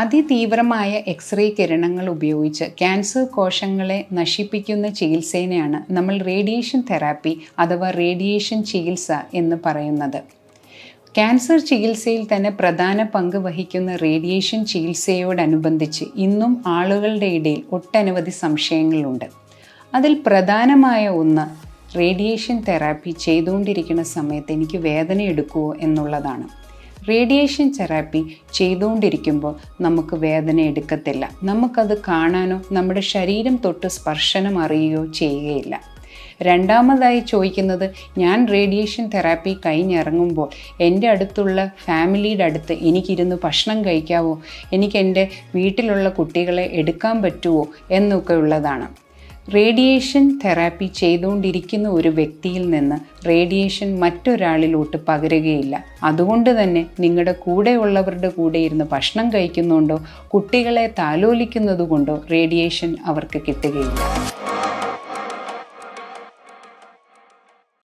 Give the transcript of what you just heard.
അതിതീവ്രമായ x-ray കിരണങ്ങൾ ഉപയോഗിച്ച് cancer കോശങ്ങളെ നശിപ്പിക്കുന്ന ചികിത്സേനെയാണ് നമ്മൾ റേഡിയേഷൻ തെറാപ്പി അഥവാ റേഡിയേഷൻ ചികിത്സ എന്ന് പറയുന്നത്. ക്യാൻസർ ചികിത്സയിൽ തന്നെ പ്രധാന പങ്ക് വഹിക്കുന്ന റേഡിയേഷൻ ചികിത്സയോടനുബന്ധിച്ച് ഇന്നും ആളുകളുടെ ഇടയിൽ ഒട്ടനവധി സംശയങ്ങളുണ്ട്. അതിൽ പ്രധാനമായ ഒന്ന് റേഡിയേഷൻ തെറാപ്പി ചെയ്തുകൊണ്ടിരിക്കുന്ന സമയത്ത് എനിക്ക് വേദന എടുക്കുമോ എന്നുള്ളതാണ്. റേഡിയേഷൻ തെറാപ്പി ചെയ്തുകൊണ്ടിരിക്കുമ്പോൾ നമുക്ക് വേദന എടുക്കത്തില്ല. നമുക്കത് കാണാനോ നമ്മുടെ ശരീരം തൊട്ട് സ്പർശനം അറിയുകയോ ചെയ്യുകയില്ല. രണ്ടാമതായി ചോദിക്കുന്നത് ഞാൻ റേഡിയേഷൻ തെറാപ്പി കഴിഞ്ഞിറങ്ങുമ്പോൾ എന്റെ അടുത്തുള്ള ഫാമിലിയുടെ അടുത്ത് എനിക്കിരുന്ന് ഭക്ഷണം കഴിക്കാവോ? എനിക്ക് എന്റെ വീട്ടിലുള്ള കുട്ടികളെ എടുക്കാൻ പറ്റുമോ എന്നൊക്കെ ഉള്ളതാണ്. റേഡിയേഷൻ തെറാപ്പി ചെയ്തുകൊണ്ടിരിക്കുന്ന ഒരു വ്യക്തിയിൽ നിന്ന് റേഡിയേഷൻ മറ്റൊരാളിലോട്ട് പകരുകയില്ല. അതുകൊണ്ട് തന്നെ നിങ്ങളുടെ കൂടെയുള്ളവരുടെ കൂടെ ഇരുന്ന് ഭക്ഷണം കഴിക്കുന്നുണ്ടോ കുട്ടികളെ താലോലിക്കുന്നത് കൊണ്ടോ റേഡിയേഷൻ അവർക്ക് കിട്ടുകയില്ല.